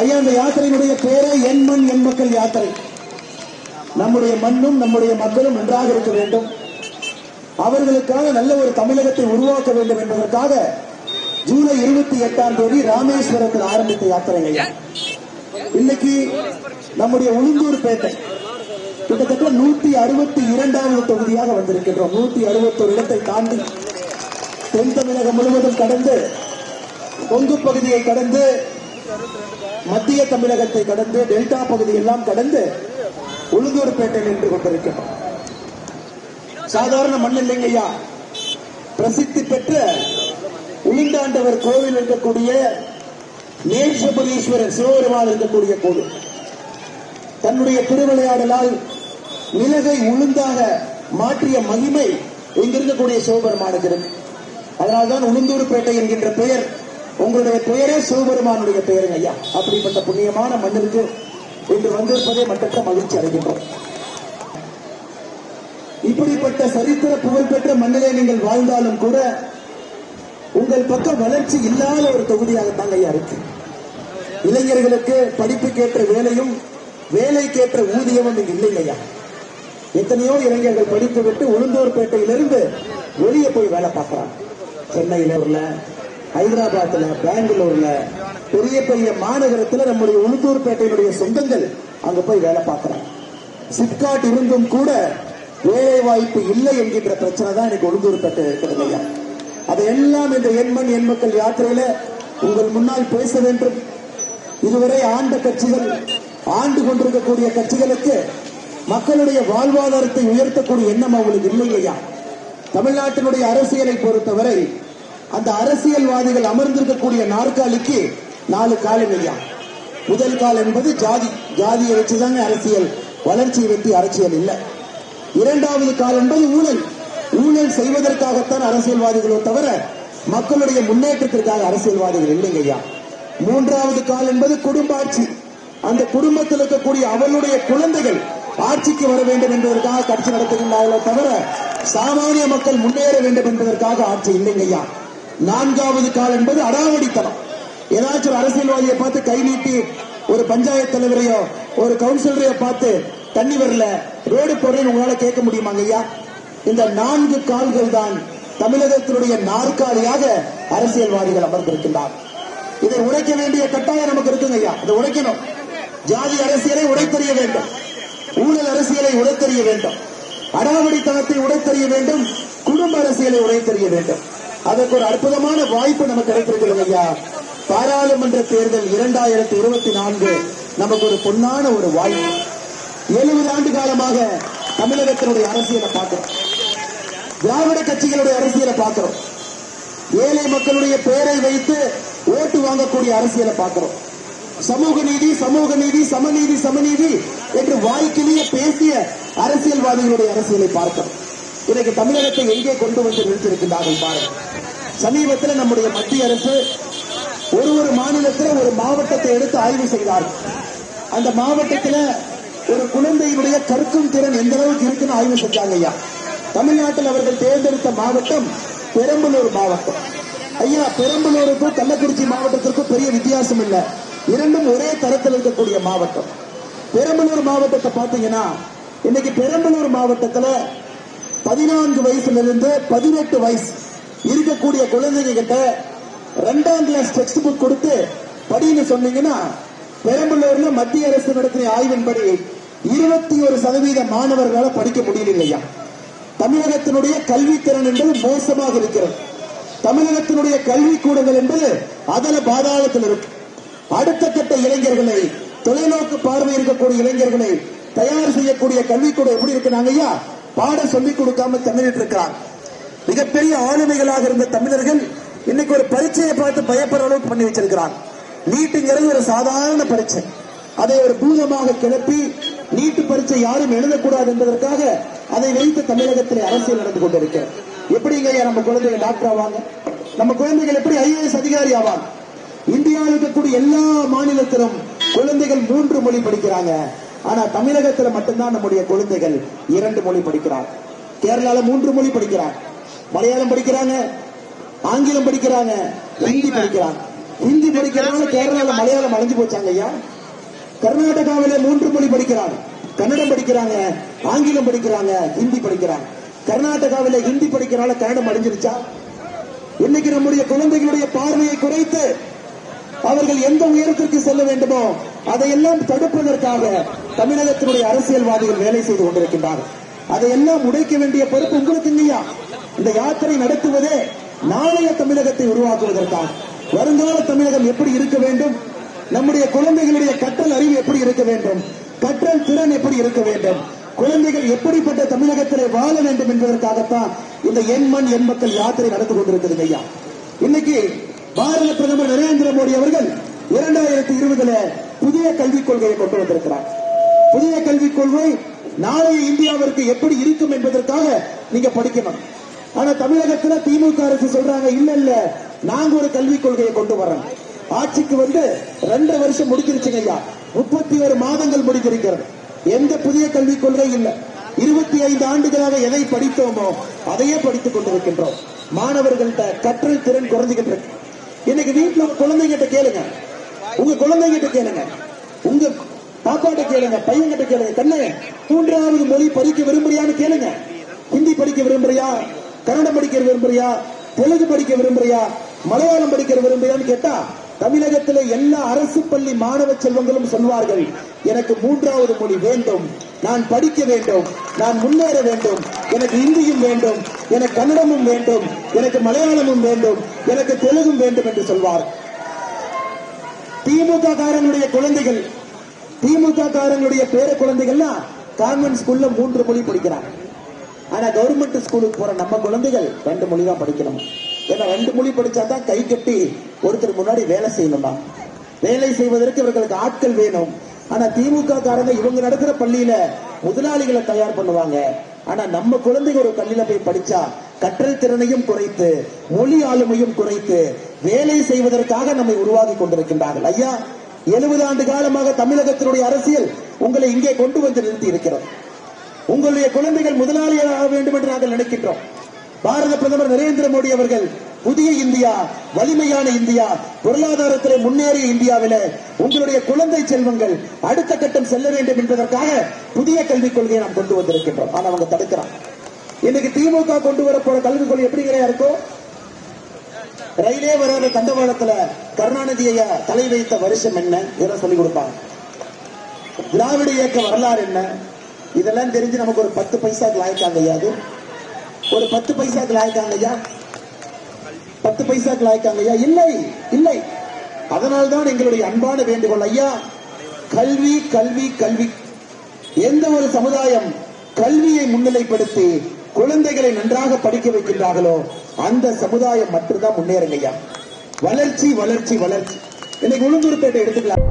ஐயா அந்த யாத்திரையினுடைய பேரே என் மண் என் மக்கள் யாத்திரை. நம்முடைய மண்ணும் நம்முடைய மக்களும் நன்றாக இருக்க வேண்டும். அவர்களுக்காக நல்ல ஒரு தமிழகத்தை உருவாக்க வேண்டும் என்பதற்காக ஜூலை இருபத்தி எட்டாம் தேதி ராமேஸ்வரத்தில் ஆரம்பித்த யாத்திரை ஐயா இன்னைக்கு நம்முடைய உளுந்தூர் பேட்டை கிட்டத்தட்ட நூத்தி அறுபத்தி இரண்டாவது தொகுதியாக வந்திருக்கின்றோம். நூத்தி அறுபத்தொரு இடத்தை தாண்டி தென் தமிழகம் முழுவதும் கடந்து கொங்கு பகுதியை கடந்து மத்திய தமிழகத்தை கடந்து டெல்டா பகுதி எல்லாம் கடந்து உளுந்தூர்பேட்டை நின்று கொண்டிருக்கிறோம். சாதாரண மண் இல்லைங்கய்யா பிரசித்தி பெற்ற உளுந்தாண்டவர் கோவில் இருக்கக்கூடிய நேஷபுரீஸ்வரர் சிவபெருமான் இருக்கக்கூடிய கோவில். தன்னுடைய திருவிளையாடலால் நிலகை உளுந்தாக மாற்றிய மகிமை இங்கிருக்கக்கூடிய சிவபெருமானுக்கு இருக்கு. அதனால்தான் உளுந்தூர்பேட்டை என்கின்ற பெயர் உங்களுடைய பெயரே சிவபெருமானுடைய பெயருங்க ஐயா. அப்படிப்பட்ட புண்ணியமான மண்ணிற்கு இன்று வந்திருப்பதே மட்டற்ற மகிழ்ச்சி அடைகின்றோம். இப்படிப்பட்ட சரித்திர புகழ்பெற்ற மண்ணிலே நீங்கள் வாழ்ந்தாலும் கூட உங்கள் பக்கம் வளர்ச்சி இல்லாத ஒரு தொகுதியாகத்தாங்க ஐயா இருக்கு. இளைஞர்களுக்கு படிப்புக்கேற்ற வேலையும் வேலைக்கேற்ற ஊதியமும் இங்கு இல்லை ஐயா. எத்தனையோ இளைஞர்கள் படித்து விட்டு உளுந்தூர்பேட்டையிலிருந்து வெளியே போய் வேலை பார்க்கிறாங்க. சென்னையில் உள்ள ஹைதராபாத்ல பெங்களூர்ல பெரிய பெரிய மாநகரத்துல நம்முடைய உளுந்தூர்பேட்டையினுடைய சொந்தங்கள் அங்க போய் வேலை பார்க்கிறாங்க. சிப்காட் இருந்தும் கூட வேலை வாய்ப்பு இல்லை என்கின்ற பிரச்சனை தான் இன்னைக்கு உளுந்தூர்பேட்டை இருக்கிறது ஐயா. அதையெல்லாம் இந்த எண்மண் எண்மக்கள் யாத்திரையில உங்கள் முன்னால் பேச வேண்டும். இதுவரை ஆண்ட கட்சிகள் ஆண்டு கொண்டிருக்கக்கூடிய கட்சிகளுக்கு மக்களுடைய வாழ்வாதாரத்தை உயர்த்தக்கூடிய எண்ணம் அவங்களுக்கு இல்லையா தமிழ்நாட்டினுடைய அரசியலை பொறுத்தவரை அந்த அரசியல்வாதிகள் அமர்ந்திருக்கக்கூடிய நாற்காலிக்கு நாலு காலம் ஐயா முதல் கால் என்பது ஜாதி ஜாதியை வச்சுதாங்க அரசியல் வளர்ச்சியை வெற்றி அரசியல் இல்லை. இரண்டாவது கால் என்பது ஊழல். ஊழல் செய்வதற்காகத்தான் அரசியல்வாதிகளோ தவிர மக்களுடைய முன்னேற்றத்திற்காக அரசியல்வாதிகள் இல்லைங்க ஐயா. மூன்றாவது கால் என்பது குடும்ப ஆட்சி. அந்த குடும்பத்தில் இருக்கக்கூடிய அவளுடைய குழந்தைகள் ஆட்சிக்கு வர வேண்டும் என்பதற்காக கட்சி நடத்துகின்றார்களோ தவிர சாமானிய மக்கள் முன்னேற வேண்டும் என்பதற்காக ஆட்சி இல்லைங்க ஐயா. நான்காவது கால் என்பது அடாவடித்தனம். ஏதாச்சும் ஒரு அரசியல்வாதியை பார்த்து கை நீட்டி ஒரு பஞ்சாயத்து தலைவரையோ ஒரு கவுன்சிலரையோ பார்த்து தண்ணி வரல ரோடு போடுறேன்னு உங்களால கேட்க முடியுமாங்க ஐயா? இந்த நான்கு கால்கள் தான் தமிழகத்தினுடைய நாற்காலியாக அரசியல்வாதிகள் அமர்ந்திருக்கின்றார். இதை உடைக்க வேண்டிய கட்டாயம் நமக்கு இருக்குங்க ஐயா. இதை உடைக்கணும். ஜாதி அரசியலை உடைத்தறிய வேண்டும். ஊழல் அரசியலை உடைத்தறிய வேண்டும். அடாவடித்தனத்தை உடைத்தறிய வேண்டும். குடும்ப அரசியலை உடைத்தறிய வேண்டும். அதற்கு ஒரு அற்புதமான வாய்ப்பு நமக்கு கிடைத்திருக்கிறது ஐயா. பாராளுமன்ற தேர்தல் இரண்டாயிரத்தி இருபத்தி நான்கு நமக்கு ஒரு பொன்னான ஒரு வாய்ப்பு. எழுபது ஆண்டு காலமாக தமிழகத்தினுடைய அரசியலை பார்க்கிறோம். திராவிட கட்சிகளுடைய அரசியலை பார்க்கிறோம். ஏழை மக்களுடைய பெயரை வைத்து ஓட்டு வாங்கக்கூடிய அரசியலை பார்க்கிறோம். சமூக நீதி சமூக நீதி சமநீதி சமநீதி என்று வாய்க்கிலேயே பேசிய அரசியல்வாதிகளுடைய அரசியலை பார்க்கிறோம். இன்னைக்கு தமிழகத்தை எங்கே கொண்டு வந்து நிறுத்திருக்கின்றார்கள் பாருங்கள். சமீபத்தில் நம்முடைய மத்திய அரசு ஒரு ஒரு மாநிலத்தில் ஒரு மாவட்டத்தை எடுத்து ஆய்வு செய்தார்கள் அந்த மாவட்டத்தில் ஒரு குழந்தையினுடைய கற்கும் திறன் எந்த அளவுக்கு இருக்குன்னு ஆய்வு செஞ்சாங்க ஐயா. தமிழ்நாட்டில் அவர்கள் தேர்ந்தெடுத்த மாவட்டம் பெரம்பலூர் மாவட்டம். ஐயா பெரம்பலூருக்கும் கள்ளக்குறிச்சி மாவட்டத்திற்கும் பெரிய வித்தியாசம் இல்லை. இரண்டும் ஒரே தரத்தில் இருக்கக்கூடிய மாவட்டம். பெரம்பலூர் மாவட்டத்தை பாத்தீங்கன்னா இன்னைக்கு பெரம்பலூர் மாவட்டத்துல பதினான்கு வயசுல இருந்து பதினெட்டு வயசு இருக்கக்கூடிய குழந்தைங்க கிட்ட ரெண்டாம் கிளாஸ் டெக்ஸ்ட் புக் கொடுத்து படின்னு சொன்னீங்கன்னா பெரம்பலூர்ல மத்திய அரசு நடத்திய ஆய்வின்படி இருபத்தி ஒரு சதவீத மாணவர்களால் படிக்க முடியலையா தமிழகத்தினுடைய கல்வித்திறன் என்பது மோசமாக இருக்கிறது. தமிழகத்தினுடைய கல்வி கூடங்கள் என்பது அதல பாதாளத்தில் இருக்கு. அடுத்த கட்ட இளைஞர்களை தொலைநோக்கு பார்வை இருக்கக்கூடிய இளைஞர்களை தயார் செய்யக்கூடிய கல்விக்கூடம் எப்படி இருக்கிறாங்க ஐயா பாட சொல்லிக் கொடுக்காம தமிழிட்டு இருக்கிறார். மிகப்பெரிய ஆளுமைகளாக இருந்த தமிழர்கள் இன்னைக்கு ஒரு பரீட்சையை பார்த்து பயப்படுற அளவுக்கு பண்ணி வச்சிருக்கிறார். நீட்டுங்கிறது ஒரு சாதாரண பரீட்சை. அதை ஒரு பூதமாக கிளப்பி நீட்டு பரீட்சை யாரும் எழுதக்கூடாது என்பதற்காக அதை வைத்து தமிழகத்தில் அரசியல் நடந்து கொண்டிருக்கிறது. எப்படிங்க நம்ம குழந்தைகள் டாக்டர் ஆவாங்க? நம்ம குழந்தைகள் எப்படி ஐஏஎஸ் அதிகாரி ஆவாங்க? இந்தியாவில் இருக்கக்கூடிய எல்லா மாநிலத்திலும் குழந்தைகள் மூன்று மொழி படிக்கிறாங்க. ஆனா தமிழகத்துல மட்டும்தான் நம்முடைய குழந்தைகள் இரண்டு மொழி படிக்கிறார். கேரளால மூன்று மொழி படிக்கிறார். மலையாளம் படிக்கிறாங்க ஆங்கிலம் படிக்கிறாங்க ஹிந்தி படிக்கிறாங்க. ஹிந்தி படிக்கிறதுனால கேரளால மலையாளம் அழிஞ்சு போச்சாங்க ஐயா. கர்நாடகாவில மூன்று மொழி படிக்கிறாங்க. கன்னடம் படிக்கிறாங்க ஆங்கிலம் படிக்கிறாங்க ஹிந்தி படிக்கிறாங்க. கர்நாடகாவில ஹிந்தி படிக்கிறனால கன்னடம் அழிஞ்சிருச்சா? இன்னைக்கு நம்முடைய குழந்தைகளுடைய பார்வையை குறைத்து அவர்கள் எந்த உயரத்திற்கு செல்ல வேண்டுமோ அதையெல்லாம் தடுப்பதற்காக தமிழகத்தினுடைய அரசியல்வாதிகள் வேலை செய்து கொண்டிருக்கின்றார்கள். அதையெல்லாம் உடைக்க வேண்டிய பொறுப்பு உங்களுக்கு இல்லையா? இந்த யாத்திரை நடத்துவதே நாளைய தமிழகத்தை உருவாக்குவதற்காக. வருங்கால தமிழகம் எப்படி இருக்க வேண்டும்? நம்முடைய குழந்தைகளுடைய கற்றல் அறிவு எப்படி இருக்க வேண்டும்? கற்றல் திறன் எப்படி இருக்க வேண்டும்? குழந்தைகள் எப்படிப்பட்ட தமிழகத்திலே வாழ வேண்டும் என்பதற்காகத்தான் இந்த எண் மண் எண் மக்கள் யாத்திரை நடந்து கொண்டிருக்கிறது ஐயா. இன்னைக்கு பாரத பிரதமர் நரேந்திர மோடி அவர்கள் இரண்டாயிரத்தி இருபதுல புதிய கல்விக் கொள்கையை கொண்டு வந்திருக்கிறார். புதிய கல்விக் கொள்கை நாளைய இந்தியாவிற்கு எப்படி இருக்கும் என்பதற்காக நீங்க படிக்கணும். ஆனா தமிழகத்துல திமுக அரசு சொல்றாங்க இல்ல இல்ல நாங்க ஒரு கல்விக் கொள்கையை கொண்டு வரோம் ஆட்சிக்கு வந்து ரெண்டு வருஷம் முடிச்சிருச்சுங்க ஐயா. முப்பத்தி ஒரு மாதங்கள் முடித்திருக்கிறது எந்த புதிய கல்விக் கொள்கை இல்ல. இருபத்தி ஐந்து ஆண்டுகளாக எதை படித்தோமோ அதையே படித்துக் கொண்டிருக்கின்றோம். மாணவர்கள்ட்ட கற்றல் திறன் குறைஞ்சுகிட்டு இருக்கு. இன்னைக்கு வீட்டுல குழந்தைகிட்ட கேளுங்க. உங்க குழந்தைகிட்ட கேளுங்க. உங்க பாப்பாட்ட கேளுங்க பையன்கிட்ட கேளுங்க. கண்ணு மூன்றாவது மொழி படிக்க விரும்புறியான்னு கேளுங்க. ஹிந்தி படிக்க விரும்புறியா? கன்னடம் படிக்க விரும்புறியா? தெலுங்கு படிக்க விரும்புறியா? மலையாளம் படிக்க விரும்புறியான்னு கேட்டா தமிழகத்துல எல்லா அரசு பள்ளி மாணவ செல்வங்களும் சொல்வார்கள் எனக்கு மூன்றாவது மொழி வேண்டும். நான் படிக்க வேண்டும். நான் முன்னேற வேண்டும். எனக்கு இந்தியும் வேண்டும். எனக்கு கன்னடமும் வேண்டும். எனக்கு மலையாளமும் வேண்டும். எனக்கு தெலுங்கும் வேண்டும் என்று சொல்வார். திமுக காரனுடைய குழந்தைகள் திமுக காரங்களுடைய பேர குழந்தைகள்லாம் கான்வென்ட் ஸ்கூல்ல மூன்று மொழி படிக்கிறாங்க. ஆனா கவர்மெண்ட் ஸ்கூலுக்கு போற நம்ம குழந்தைகள் ரெண்டு மொழி தான் படிக்கணும். ஏன்னா ரெண்டு மொழி படிச்சா தான் கை கட்டி ஒருத்தர் முன்னாடி வேலை செய்யணுமா? வேலை செய்வதற்கு இவர்களுக்கு ஆட்கள் வேணும். ஆனா திமுக காரங்க இவங்க நடக்கிற பள்ளியில முதலாளிகளை தயார் பண்ணுவாங்க. ஆனா நம்ம குழந்தைங்க ஒரு பள்ளியில போய் படிச்சா கற்றல் திறனையும் குறைத்து மொழி ஆளுமையும் குறைத்து வேலை செய்வதற்காக நம்மை உருவாக்கி கொண்டிருக்கின்றார்கள். ஐயா எழுபது ஆண்டு காலமாக தமிழகத்தினுடைய அரசியல் உங்களை இங்கே கொண்டு வந்து நிறுத்தி இருக்கிறோம். உங்களுடைய குழந்தைகள் முதலாளியாக வேண்டும் என்று நாங்கள் நினைக்கின்றோம். பாரத பிரதமர் நரேந்திர மோடி அவர்கள் புதிய இந்தியா வலிமையான இந்தியா பொருளாதாரத்தில் முன்னேறிய இந்தியாவில உங்களுடைய குழந்தை செல்வங்கள் அடுத்த கட்டம் செல்ல வேண்டும் என்பதற்காக புதிய கல்விக் கொள்கையை நாம் கொண்டு வந்திருக்கின்றோம். ஆனா அவங்க தடுக்கிறான் இன்னைக்கு திமுக கொண்டு வர போற கல்விக் கொள்கை எப்படி இருக்கும் ரயிலே வராத தண்டவாளத்துல கருணாநிதி ஐயா தலை வைத்த வருஷம் என்ன? இதெல்லாம் சொல்லிக் கொடுப்பாங்க. திராவிட இயக்க வரலாறு என்ன? இதெல்லாம் தெரிஞ்சு நமக்கு ஒரு பத்து பைசாக்கு லாய்க்காங்க ஐயா. அது ஒரு பத்து பைசாக்கு லாய்க்காங்க ஐயா. பத்து பைசாக்கு லாய்க்காங்க ஐயா. இல்லை இல்லை. அதனால்தான் எங்களுடைய அன்பான வேண்டுகோள். ஐயா கல்வி கல்வி கல்வி. எந்த ஒரு சமுதாயம் கல்வியை முன்னிலைப்படுத்தி குழந்தைகளை நன்றாக படிக்க வைக்கின்றார்களோ அந்த சமுதாயம் மட்டும்தான் முன்னேறுங்க ஐயா வளர்ச்சி வளர்ச்சி வளர்ச்சி. இன்னைக்கு உளுந்தூர்பேட்டை எடுத்துக்கலாம்.